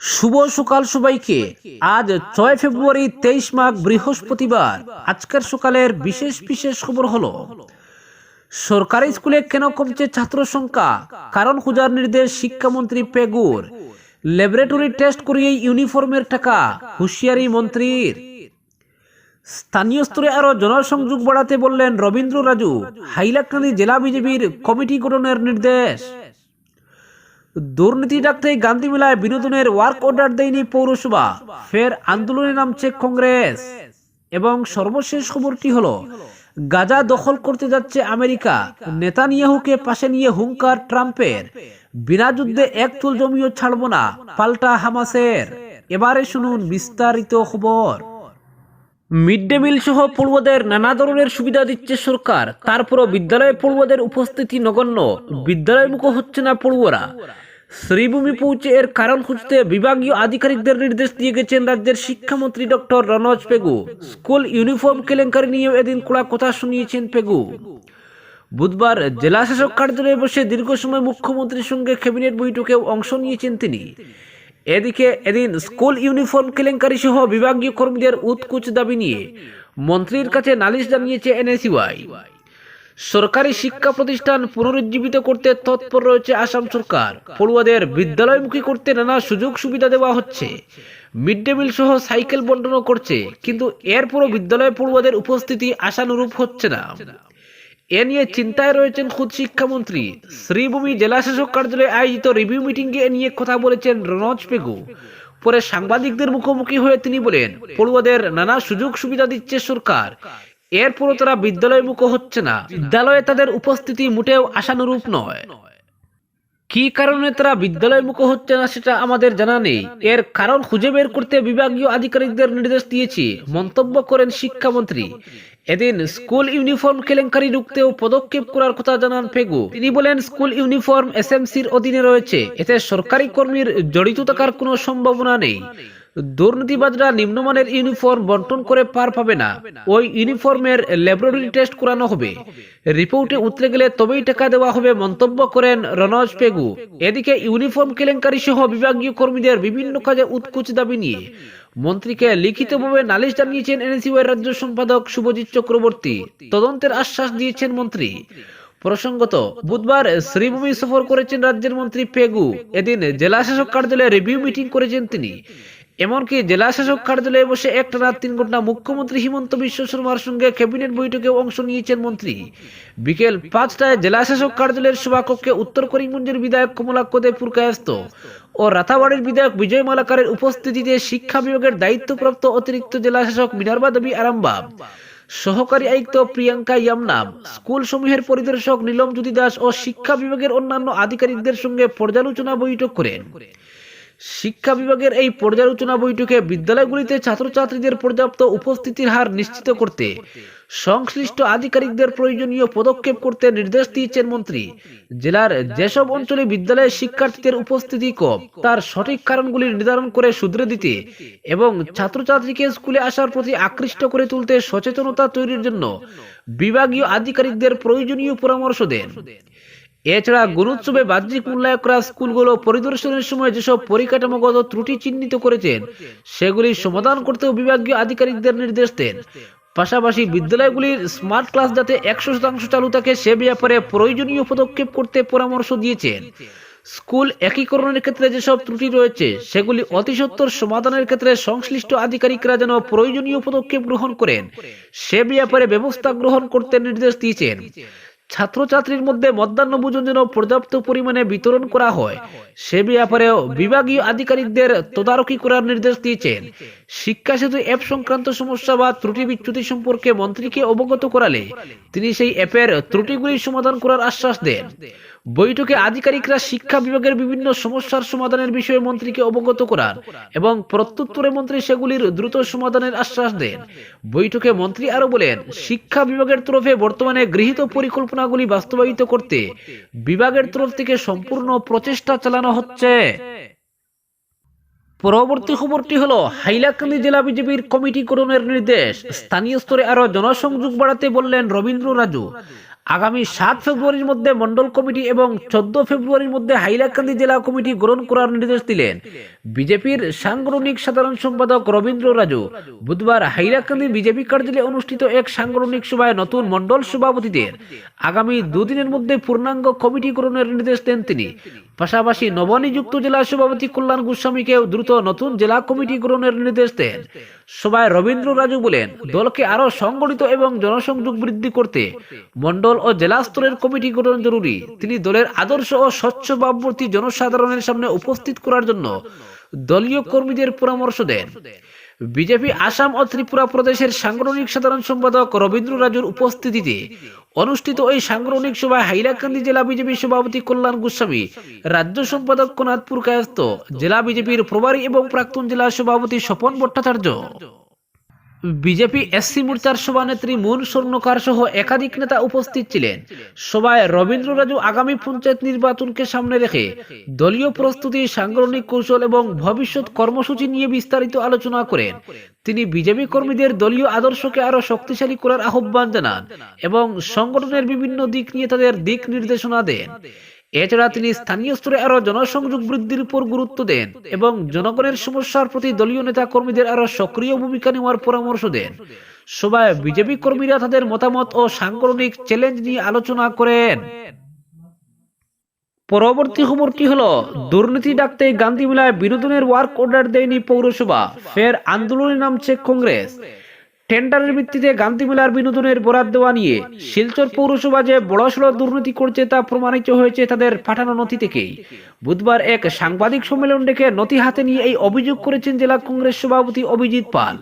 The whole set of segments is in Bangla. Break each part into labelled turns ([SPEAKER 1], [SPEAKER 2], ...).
[SPEAKER 1] শুভ সকাল সবাইকে। আজ ছয় ফেব্রুয়ারি তেইশ মাঘ বৃহস্পতিবার। আজকের সকালের বিশেষ বিশেষ খবর হলো, সরকারি স্কুলে কেন কমছে ছাত্র সংখ্যা? কারণ খোঁজার নির্দেশ শিক্ষামন্ত্রী পেগুর। ল্যাবরেটরি টেস্ট করিয়ে ইউনিফর্মের টাকা, হুঁশিয়ারি মন্ত্রীর। স্থানীয় স্তরে আরও জনসংযোগ বাড়াতে বললেন রবীন্দ্র রাজু, হাইলাকান্দি জেলা বিজেপির কমিটি গঠনের নির্দেশ। দুর্নীতি ডাকতে গান্ধী মেলায় বিনোদনের ওয়ার্ক অর্ডার দেয়নি পৌরসভা। ফের আন্দোলনে নামছে কংগ্রেস। এবং সর্বশেষ খবরটি হলো, গাজা দখল করতে যাচ্ছে আমেরিকা। নেতানিয়াহুকে পাশে নিয়ে হুঙ্কার ট্রাম্পের। বিনা যুদ্ধে এক তুল জমিও ছাড়ব না, পাল্টা হামাসের। এবারে শুনুন বিস্তারিত খবর। মিড ডে মিল সহ পড়ুয়াদের নানা ধরনের সুবিধা দিচ্ছে সরকার। তারপরও বিদ্যালয়ে পড়ুয়াদের উপস্থিতি নগণ্য। বিদ্যালয় মুখ হচ্ছে না পড়ুয়ারা। শ্রীভূমি পৌঁছে এর কারণ খুঁজতে বিভাগীয় আধিকারিকদের নির্দেশ দিয়ে গেছেন রাজ্যের শিক্ষামন্ত্রী doctor Ranoj Pegu. School uniform কেলেঙ্কারি নিয়েও এদিন কড়া কথা শুনিয়েছেন পেগু। বুধবার জেলা শাসক কার্যালয়ে বসে দীর্ঘ সময় মুখ্যমন্ত্রীর সঙ্গে ক্যাবিনেট বৈঠকেও অংশ নিয়েছেন তিনি। এদিকে এদিন স্কুল ইউনিফর্ম কেলেঙ্কারি সহ বিভাগীয় কর্মীদের উৎকুচ দাবি নিয়ে মন্ত্রীর কাছে নালিশ জানিয়েছে এনএসইউআই। সরকারি শিক্ষা প্রতিষ্ঠান পুনরুজ্জীবিত করতে তৎপর রয়েছে আসাম সরকার। পড়ুয়াদের বিদ্যালয়মুখী করতে নানা সুযোগ সুবিধা দেওয়া হচ্ছে। মিড ডে মিল সহ সাইকেল বন্টনও করছে, কিন্তু এরপরও বিদ্যালয়ে পড়ুয়াদের উপস্থিতি আশানুরূপ হচ্ছে না। এ নিয়ে চিন্তায় রয়েছেন খুদ শিক্ষামন্ত্রী। শ্রীভূমি জেলাশাসক কার্যালয়ে আয়োজিত রিভিউ মিটিংয়ে এ নিয়ে কথা বলেছেন রনজ পেগু। পরে সাংবাদিকদের মুখোমুখি হয়ে তিনি বলেন, পড়ুয়াদের নানা সুযোগ সুবিধা দিচ্ছে সরকার। এরপরও তারা বিদ্যালয় মুখ হচ্ছে না। বিদ্যালয়ে তাদের উপস্থিতি মোটেও আশানুরূপ নয়। কি কারণে তারা বিদ্যালয় মুখ হচ্ছে না সেটা আমাদের জানা নেই। এর কারণ খুঁজে বের করতে বিভাগীয় আধিকারিকদের নির্দেশ দিয়েছি, মন্তব্য করেন শিক্ষামন্ত্রী। এদিন স্কুল ইউনিফর্ম কেলেঙ্কারি রুখতেও পদক্ষেপ করার কথা জানান ফেগু। তিনি বলেন, স্কুল ইউনিফর্ম এসএমসির অধীনে রয়েছে। এতে সরকারি কর্মীর জড়িত থাকার কোনো সম্ভাবনা নেই। দুর্নীতিবাজরা নিম্নমানের ইউনিফর্ম বন্টন করে পার পাবে না। ওই ইউনিফর্মের ল্যাবরেটরি টেস্ট করানো হবে। রিপোর্টে উতরে গেলে তবেই টাকা দেওয়া হবে মন্তব্য করেন রনজ পেগু। এদিকে ইউনিফর্ম কেলেঙ্কারি সহ বিভাগীয় কর্মীদের বিভিন্ন কাজে উৎকুচ দাবি নিয়ে। মন্ত্রীকে লিখিতভাবে নালিশ জানিয়েছেন এনএসইউয়ের রাজ্য সম্পাদক শুভজিৎ চক্রবর্তী। তদন্তের আশ্বাস দিয়েছেন মন্ত্রী। প্রসঙ্গত, বুধবার শ্রীভূমি সফর করেছেন রাজ্যের মন্ত্রী পেগু। এদিন জেলা শাসক কার্যালয়ে রিভিউ মিটিং করেছেন তিনি। এমনকি জেলা শাসক কার্যালয়ে বসে একটা রাত তিন ঘণ্টা মুখ্যমন্ত্রী হিমন্ত বিশ্ব শর্মার সঙ্গে ক্যাবিনেট বৈঠকে অংশ নিয়েছেন মন্ত্রী। বিকেল পাঁচটায় জেলা শাসক কার্যালয়ের সভাকক্ষে উত্তর করিমগঞ্জের বিধায়ক কমলাক্ষ দেব পুরকায়স্ত ও রাতাবাড়ির বিধায়ক বিজয় মালাকারের উপস্থিতিতে শিক্ষা বিভাগের দায়িত্বপ্রাপ্ত অতিরিক্ত জেলা শাসক মিনারবা দেবী আরামবাগ। সহকারী আয়ুক্ত প্রিয়াঙ্কা ইয়ামনাম স্কুল সমূহের পরিদর্শক নীলম জ্যোতি দাস ও শিক্ষা বিভাগের অন্যান্য আধিকারিকদের সঙ্গে পর্যালোচনা বৈঠক করেন। শিক্ষা বিভাগের এই পর্যালোচনা বৈঠকে বিদ্যালয়গুলিতে ছাত্রছাত্রীদের পর্যাপ্ত উপস্থিতির হার নিশ্চিত করতে সংশ্লিষ্ট আধিকারিকদের প্রয়োজনীয় পদক্ষেপ করতে নির্দেশ দিয়েছেন মন্ত্রী। জেলার যেসব অঞ্চলে বিদ্যালয়ে শিক্ষার্থীদের উপস্থিতি কম, তার সঠিক কারণগুলি নির্ধারণ করে শুধরে দিতে এবং ছাত্রছাত্রীকে স্কুলে আসার প্রতি আকৃষ্ট করে তুলতে সচেতনতা তৈরির জন্য বিভাগীয় আধিকারিকদের প্রয়োজনীয় পরামর্শ দেন। এছাড়া গুণোৎসবে বাহ্যিক মূল্যায়করা স্কুলগুলো পরিদর্শনের সময় যেসব পরিকাঠামোগত ত্রুটি চিহ্নিত করেছেন, সেগুলি সমাধান করতেও বিভাগীয় আধিকারিকদের নির্দেশ দেন। পাশাপাশি বিদ্যালয়গুলির স্মার্ট ক্লাস যাতে একশো শতাংশ চালু থাকে, সে ব্যাপারে প্রয়োজনীয় পদক্ষেপ করতে পরামর্শ দিয়েছেন। স্কুল একীকরণের ক্ষেত্রে যেসব ত্রুটি রয়েছে, সেগুলি অতি সত্বর সমাধানের ক্ষেত্রে সংশ্লিষ্ট আধিকারিকরা যেন প্রয়োজনীয় পদক্ষেপ গ্রহণ করেন, সে ব্যাপারে ব্যবস্থা গ্রহণ করতে নির্দেশ দিয়েছেন। ছাত্রছাত্রীর মধ্যে মধ্যাহ্ন ভোজন যেন পর্যাপ্ত পরিমাণে বিতরণ করা হয়, সে ব্যাপারে বিভাগীয় আধিকারিকদের তদারকি করার নির্দেশ দিয়েছেন। শিক্ষা সেতু অ্যাপ সংক্রান্ত সমস্যা বা ত্রুটি বিচ্যুতি সম্পর্কে মন্ত্রীকে অবগত করালে তিনি সেই অ্যাপের ত্রুটিগুলি সমাধান করার আশ্বাস দেন। বৈঠকে আধিকারিকরা শিক্ষা বিভাগের বিভিন্ন সমস্যার সমাধানের বিষয়ে মন্ত্রীকে অবগত করার এবং প্রত্যুত্তরে মন্ত্রী সেগুলির দ্রুত সমাধানের আশ্বাস দেন। বৈঠকে মন্ত্রী আরও বলেন, শিক্ষা বিভাগের তরফে বর্তমানে গৃহীত পরিকল্পনাগুলি বাস্তবায়িত করতে বিভাগের তরফ থেকে সম্পূর্ণ প্রচেষ্টা চালানো হচ্ছে। পরবর্তী খবরটি হলো, হাইলাকান্দি জেলা বিজেপির কমিটি গঠনের নির্দেশ। স্থানীয় স্তরে আরও জনসংযোগ বাড়াতে বললেন রবীন্দ্র রাজু। আগামী সাত ফেব্রুয়ারির মধ্যে মন্ডল কমিটি এবং চোদ্দ ফেব্রুয়ারির মধ্যে হাইলাকান্দি জেলা কমিটি গ্রহণ করার নির্দেশ দিলেন। বিজেপির সাংগঠনিক সাধারণ সম্পাদক রবীন্দ্র রাজু। বুধবার হাইলাকান্দি বিজেপি কার্যালয়ে অনুষ্ঠিত এক সাংগঠনিক সভায় নতুন মন্ডল সভাপতিদের আগামী দুদিনের মধ্যে পূর্ণাঙ্গ কমিটি গ্রহণের নির্দেশ দেন তিনি। পাশাপাশি নবনিযুক্ত জেলা সভাপতি কল্যাণ গোস্বামীকেও দ্রুত নতুন জেলা কমিটি গ্রহণের নির্দেশ দেন। সভায় রবীন্দ্র রাজু বলেন, দলকে আরও সংগঠিত এবং জনসংযোগ বৃদ্ধি করতে মন্ডল ও জেলা স্তরের কমিটি গঠন জরুরি। তিনি দলের আদর্শ ও স্বচ্ছ ভাবমূর্তি জনসাধারণের সামনে উপস্থিত করার জন্য দলীয় কর্মীদের পরামর্শ দেন। বিজেপি আসাম ও ত্রিপুরা প্রদেশের সাংগঠনিক সাধারণ সম্পাদক রবীন্দ্র রাজুর উপস্থিতিতে অনুষ্ঠিত ওই সাংগঠনিক সভায় হাইলাকান্দি জেলা বিজেপি সভাপতি কল্যাণ গোস্বামী, রাজ্য সম্পাদক কোনাথপুর কায়স্ত জেলা বিজেপির প্রভারী এবং প্রাক্তন জেলা সভাপতি স্বপন ভট্টাচার্য। বিজেপি এসসি মোর্চার সভানেত্রী মুন স্বর্ণকার সহ একাধিক নেতা উপস্থিত ছিলেন। সভায় রবীন্দ্র রাজু আগামী পঞ্চায়েত নির্বাচনকে সামনে রেখে দলীয় প্রস্তুতি, সাংগঠনিক কৌশল এবং ভবিষ্যৎ কর্মসূচি নিয়ে বিস্তারিত আলোচনা করেন। তিনি বিজেপি কর্মীদের দলীয় আদর্শকে আরও শক্তিশালী করার আহ্বান জানান এবং সংগঠনের বিভিন্ন দিক নিয়ে তাদের দিক নির্দেশনা দেন। এছাড়া তিনি স্থানীয় স্তরে আরও জনসংযোগ বৃদ্ধির উপর গুরুত্ব দেন এবং জনগণের সমস্যার প্রতি দলীয় নেতা কর্মীদের আরও সক্রিয় ভূমিকা নেওয়ার পরামর্শ দেন। সভায় বিজেপি কর্মীরা তাদের মতামত ও সাংগঠনিক চ্যালেঞ্জ নিয়ে আলোচনা করেন। পরবর্তী খবরটি হলো, দুর্নীতি ডাকতে গান্ধী মেলায় বিনোদনের ওয়ার্ক অর্ডার দেয়নি পৌরসভা, ফের আন্দোলনে নামছে কংগ্রেস। টেন্ডারের ভিত্তিতে গান্ধী মেলার বিনোদনের বরাদ দেওয়া নিয়ে শিলচর পৌরসভা যে বড়সড় দুর্নীতি করছে তা প্রমাণিত হয়েছে তাদের পাঠানো নথি থেকেই। বুধবার এক সাংবাদিক সম্মেলন ডেকে নথি হাতে নিয়ে এই অভিযোগ করেছেন জেলা কংগ্রেস সভাপতি অভিজিৎ পাল।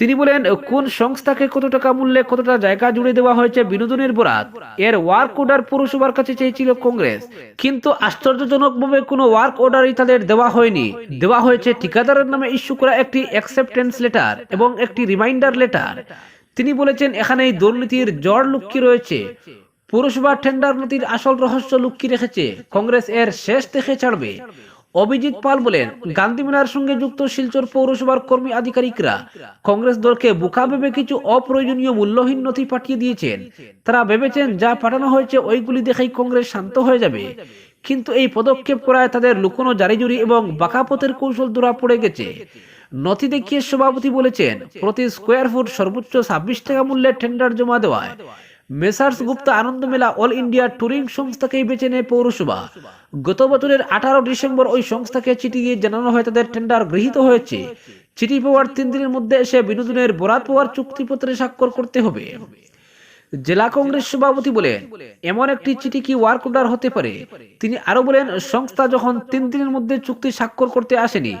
[SPEAKER 1] তিনি বলেন, কোন সংস্থাকে কত টাকা মূল্যে কতটা জায়গা জুড়ে দেওয়া হয়েছে বিনোদনের বরাত? এর ওয়ার্ক অর্ডার পৌরসভার কাছে চেয়েছিল কংগ্রেস। কিন্তু আশ্চর্যজনকভাবে কোনো ওয়ার্ক অর্ডারই তাদের দেওয়া হয়নি। দেওয়া হয়েছে ঠিকাদারের নামে ইস্যু করা একটি অ্যাকসেপ্টেন্স লেটার এবং একটি রিমাইন্ডার লেটার তিনি বলেছেন এখানে এই দুর্নীতির জড় লুকিয়ে রয়েছে। পৌরসভা টেন্ডার নীতির আসল রহস্য লুকিয়ে রেখেছে। কংগ্রেস এর শেষ দেখে ছাড়বে। অভিজিৎ পাল বলেন গান্ধী মেলার সঙ্গে যুক্ত শিলচর পৌরসভার কর্মী আধিকারিকরা কংগ্রেস দলকে বোকা ভেবে কিছু অপ্রয়োজনীয় মূল্যহীন নথি পাঠিয়ে দিয়েছেন। তারা ভেবেছেন যা পাঠানো হয়েছে ওইগুলি দেখেই কংগ্রেস শান্ত হয়ে যাবে। কিন্তু এই পদক্ষেপ করায় তাদের লুকোনো জারিজুরি এবং বাঁকাপথের কৌশল ধরা পড়ে গেছে। নথি দেখিয়ে সভাপতি বলেছেন প্রতি স্কোয়ার ফুট সর্বোচ্চ ছাব্বিশ টাকা মূল্যের টেন্ডার জমা দেওয়ায় মেসার্স গুপ্তা আনন্দ মেলা অল ইন্ডিয়া ট্যুরিং সংস্থাকেই বেছে নেয় পৌরসভা। গত বছরের আঠারো ডিসেম্বর ওই সংস্থাকে চিঠি দিয়ে জানানো হয় তাদের টেন্ডার গৃহীত হয়েছে। চিঠি পাওয়ার তিন দিনের মধ্যে এসে বিনোদনের বরাত পাওয়ার চুক্তিপত্রে স্বাক্ষর করতে হবে। জেলা কংগ্রেস সভাপতি বলেন এমন একটি চিঠি কি ওয়ার্ক অর্ডার হতে পারে? তিনি আরও বলেন সংস্থা যখন তিন দিনের মধ্যে চুক্তি স্বাক্ষর করতে আসেনি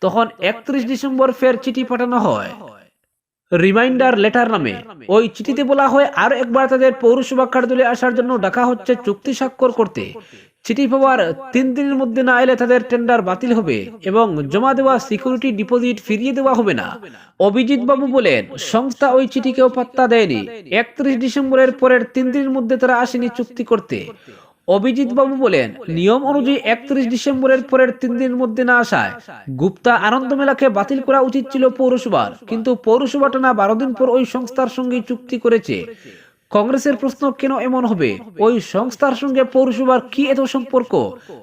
[SPEAKER 1] তখন একত্রিশ ডিসেম্বর ফের চিঠি পাঠানো হয়। রিমাইন্ডার লেটার নামে। ওই চিঠিতে বলা হয় আরও একবার তাদের পৌরসভা কার্যালয়ে আসার জন্য ডাকা হচ্ছে চুক্তি স্বাক্ষর করতে। চিঠি পাওয়ার তিন দিনের মধ্যে না এলে তাদের টেন্ডার বাতিল হবে এবং জমা দেওয়া সিকিউরিটি ডিপোজিট ফিরিয়ে দেওয়া হবে না। অভিজিৎ বাবু বলেন সংস্থা ওই চিঠিকেও পাত্তা দেয়নি। একত্রিশ ডিসেম্বরের পরের তিন দিনের মধ্যে তারা আসেনি চুক্তি করতে। অভিজিৎ বাবু বলেন, নিয়ম অনুযায়ী একত্রিশ ডিসেম্বরের পরের তিন দিনের মধ্যে না আসায় গুপ্তা আনন্দ মেলাকে বাতিল করা উচিত ছিল পৌরসভার। কিন্তু পৌরসভা টানা বারো দিন পর ওই সংস্থার সঙ্গে চুক্তি করেছে। কংগ্রেসের প্রশ্ন কেন এমন হবে? ওই সংস্থার সঙ্গে পৌরসভার কি এত সম্পর্ক?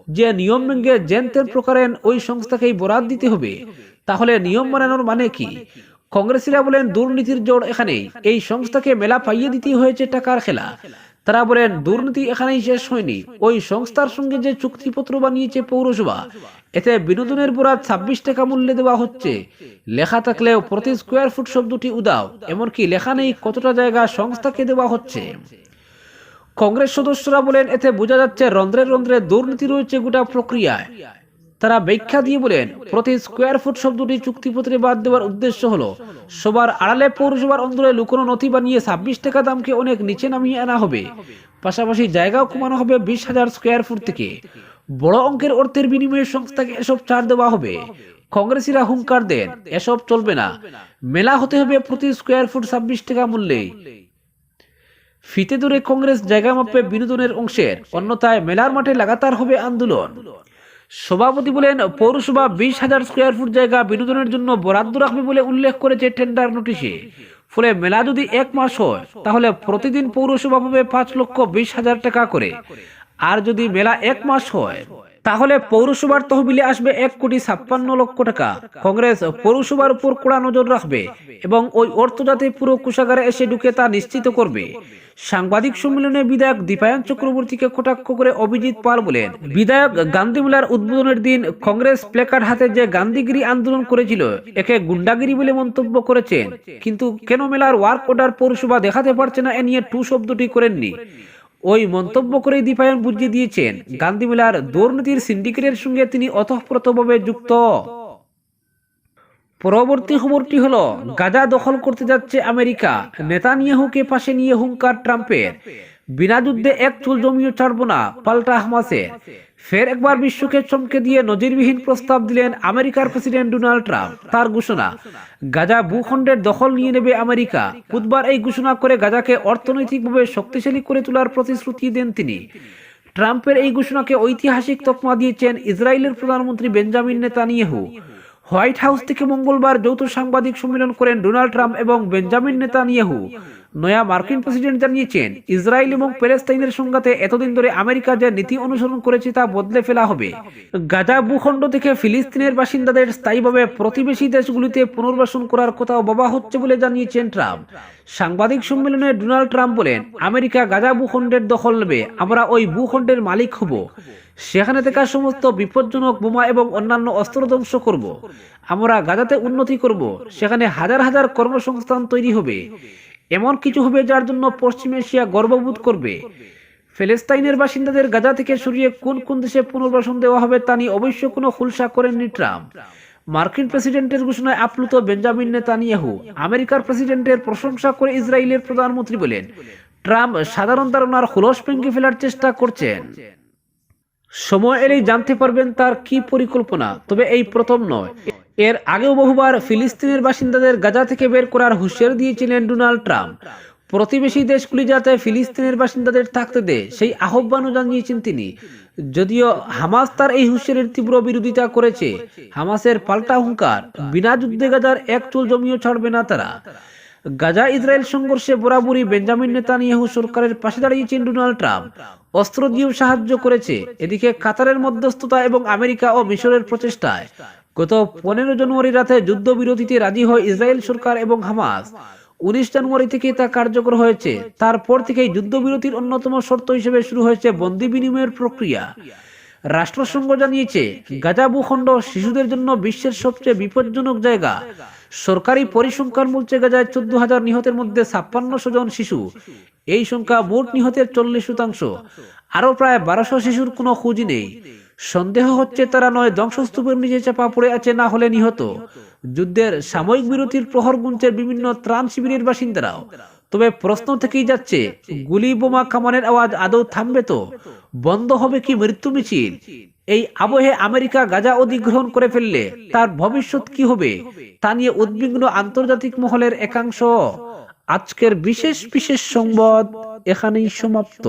[SPEAKER 1] যে নিয়ম ভেঙে জেনতেন প্রকারেন ওই সংস্থাকেই বরাদ দিতে হবে। তাহলে নিয়ম মানানোর মানে কি? কংগ্রেসীরা বলেন, দুর্নীতির জোর এখানেই। এই সংস্থাকে মেলা পাইয়ে দিতে হয়েছে টাকার খেলা। তারা বলেন, দুর্নীতি এখানেই শেষ হয়নি। ওই সংস্থার সঙ্গে যে চুক্তিপত্র বানিয়েছে পৌরসভা, এতে বিনোদনের পর ছাব্বিশ টাকা মূল্যে দেওয়া হচ্ছে। লেখা থাকলেও প্রতি স্কোয়ার ফুট শব্দটি উদাও, এমনকি লেখা নেই কতটা জায়গা সংস্থাকে দেওয়া হচ্ছে। কংগ্রেস সদস্যরা বলেন, এতে বোঝা যাচ্ছে রন্ধ্রে রন্ধ্রে দুর্নীতি রয়েছে গোটা প্রক্রিয়ায়। তারা ব্যাখ্যা দিয়ে বলেন, প্রতি স্কোয়ার ফুট শব্দটি চুক্তিপত্রে বাদ দেওয়ার উদ্দেশ্য হলো সবার আড়ালে পৌরসভার অন্দরে লুকোনো নথি বানিয়ে ছাব্বিশ টাকা দামকে অনেক নিচে নামিয়ে আনা হবে। পাশাপাশি জায়গাও কমানো হবে বিশ হাজার স্কোয়ার ফুট থেকে। বড় অঙ্কের অর্থের বিনিময়ে সংস্থাকে এসব ছাড় দেওয়া হবে। কংগ্রেসীরা হুঙ্কার দেন, এসব চলবে না। মেলা হতে হবে প্রতি স্কোয়ার ফুট ছাব্বিশ টাকা মূল্যে। ফিতে দূরে কংগ্রেস জায়গা মাপে বিনোদনের অংশের, অন্যথায় মেলার মাঠে লাগাতার হবে আন্দোলন। সভাপতি বলেন, পৌরসভা বিশ হাজার স্কোয়ার ফুট জায়গা বিনোদনের জন্য বরাদ্দ রাখবে বলে উল্লেখ করেছে টেন্ডার নোটিশে। ফলে মেলা যদি এক মাস হয়, তাহলে প্রতিদিন পৌরসভা পাবে পাঁচ লক্ষ বিশ হাজার টাকা করে। আর যদি মেলা এক মাস হয় তাহলে পৌরসভার তহবিলে আসবে এক কোটি ছাপ্পান্ন লক্ষ টাকা। কংগ্রেস পৌরসভার উপর কড়া নজর রাখবে এবং ওই অর্থ যাতে পুরো কোষাগারে এসে ঢুকে তা নিশ্চিত করবে। সাংবাদিক সম্মেলনে বিধায়ক দীপায়ন চক্রবর্তীকে কটাক্ষ করে অভিজিৎ পাল বলেন, বিধায়ক গান্ধী মেলার উদ্বোধনের দিন কংগ্রেস প্লেকার্ড হাতে যে গান্ধীগিরি আন্দোলন করেছিল, একে গুন্ডাগিরি বলে মন্তব্য করেছেন। কিন্তু কেন মেলার ওয়ার্ক অর্ডার পৌরসভা দেখাতে পারছে না, এ নিয়ে টু শব্দটি করেননি। ওই মন্তব্য করে দীপায়ন বুঝিয়ে দিয়েছেন। গান্ধী মেলার দুর্নীতির সিন্ডিকেটের সঙ্গে তিনি অতঃপ্রতভাবে যুক্ত। পরবর্তী খবরটি হল, গাজা দখল করতে যাচ্ছে আমেরিকা। নেতানিয়াহুকে পাশে নিয়ে হুঙ্কার ট্রাম্পের। বিনা যুদ্ধে এক চুল জমিও ছাড়বো না, পাল্টা হামাসের। ফের একবার বিশ্বকে চমকে দিয়ে নজিরবিহীন প্রস্তাব দিলেন আমেরিকার প্রেসিডেন্ট ডোনাল্ড ট্রাম্প। তার ঘোষণা, গাজা ভূখণ্ডের দখল নিয়ে নেবে আমেরিকা। বুধবার এই ঘোষণা করে গাজাকে অর্থনৈতিকভাবে শক্তিশালী করে তোলার প্রতিশ্রুতি দেন তিনি। ট্রাম্পের এই ঘোষণাকে ঐতিহাসিক তকমা দিয়েছেন ইসরায়েলের প্রধানমন্ত্রী বেঞ্জামিন নেতানিয়াহু। হোয়াইট হাউস থেকে মঙ্গলবার যৌথ সাংবাদিক সম্মেলন করেন ডোনাল্ড ট্রাম্প এবং বেঞ্জামিন নেতানিয়াহু। নয়া মার্কিন প্রেসিডেন্ট জানিয়েছেন, ইসরায়েল এবং প্যালেস্তাইনের সংঘাতে এতদিন ধরে আমেরিকা যে নীতি অনুসরণ করেছে তা বদলে ফেলা হবে। গাজা ভূখণ্ড থেকে ফিলিস্তিনের বাসিন্দাদের স্থায়ীভাবে প্রতিবেশী দেশগুলিতে পুনর্বাসন করার কথাও বাবা হচ্ছে বলে জানিয়েছেন ট্রাম্প। সাংবাদিক সম্মেলনে ডোনাল্ড ট্রাম্প বলেন, আমেরিকা গাজা ভূখণ্ডের দখল নেবে, আমরা ওই ভূখণ্ডের মালিক হব। সেখানে থাকা সমস্ত বিপজ্জনক বোমা এবং অন্যান্য অস্ত্র ধ্বংস করব। আমরা গাজাতে উন্নতি করব, সেখানে হাজার হাজার কর্মসংস্থান তৈরি হবে। এমন কিছু হবে যার জন্য পশ্চিম এশিয়া গর্ববোধ করবে। ফিলিস্তাইনের বাসিন্দাদের গাজা থেকে সরিয়ে কোন কোন দেশে পুনর্বাসন দেওয়া হবে তা নিয়ে অবশ্য কোনো খুলসা করেননি ট্রাম্প। মার্কিন প্রেসিডেন্টের ঘোষণায় আপ্লুত বেঞ্জামিন নেতানিয়াহু আমেরিকার প্রেসিডেন্টের প্রশংসা করে ইসরায়েলের প্রধানমন্ত্রী বলেন, ট্রাম্প সাধারণ ধারণার খোলস ভেঙে ফেলার চেষ্টা করছেন। সময়। এলেই জানতে পারবেন তার কি পরিকল্পনা তবে এই প্রথম নয়। এর আগেও বহুবার ফিলিস্তিনের বাসিন্দাদের গাজা থেকে বের করার হুঁশিয়ার দিয়েছিলেন ডোনাল্ড ট্রাম্প। প্রতিবেশী দেশগুলি যাতে ফিলিস্তিনের বাসিন্দাদের থাকতে দেয় সেই আহ্বানও জানিয়েছেন তিনি। যদিও হামাস তার এই হুঁশিয়ারির তীব্র বিরোধিতা করেছে হামাসের পাল্টা হুঙ্কার বিনা যুদ্ধে গাজার এক চুল জমিও ছাড়বে না তারা। গাজা ইসরায়েল সংঘর্ষে বরাবরই বেঞ্জামিন নেতানিয়াহু সরকারের পাশে দাঁড়িয়েছেন ডোনাল্ড ট্রাম্প। অস্ত্র দিয়েও সাহায্য করেছে। এদিকে কাতারের মধ্যস্থতা এবং আমেরিকা ও মিশরের প্রচেষ্টায় গত পনেরো জানুয়ারি রাতে যুদ্ধবিরতিতে রাজি হয় ইসরায়েল সরকার এবং হামাস। উনিশ জানুয়ারি থেকে তা কার্যকর হয়েছে। তারপর থেকেই যুদ্ধবিরতির অন্যতম শর্ত হিসেবে শুরু হয়েছে বন্দি বিনিময়ের প্রক্রিয়া। রাষ্ট্রসংঘ জানিয়েছে গাজা ভূখণ্ড শিশুদের জন্য বিশ্বের সবচেয়ে বিপজ্জনক জায়গা। সরকারি পরিসংখ্যান বলছে, গাজায় চোদ্দ হাজার নিহতের মধ্যে ছাপ্পান্নশো জন শিশু। এই সংখ্যা মোট নিহতের চল্লিশ শতাংশ। আরও প্রায় বারোশো শিশুর কোনো খুঁজ নেই। সন্দেহ হচ্ছে তারা নয়, ধ্বংসস্তূপের নিচে চাপা পড়ে আছে না হলে নিহত। যুদ্ধের সাময়িক বিরতির প্রহর গুনছে বিভিন্ন ত্রাণ শিবিরের বাসিন্দারাও। তবে প্রশ্ন থেকেই যাচ্ছে গুলি বোমা কামানের আওয়াজ আদৌ থামবে তো? বন্ধ হবে কি মৃত্যু মিছিল? এই আবহে আমেরিকা গাজা অধিগ্রহণ করে ফেললে তার ভবিষ্যৎ কি হবে? তা নিয়ে উদ্বিগ্ন আন্তর্জাতিক মহলের একাংশ। আজকের বিশেষ বিশেষ সংবাদ এখানেই সমাপ্ত।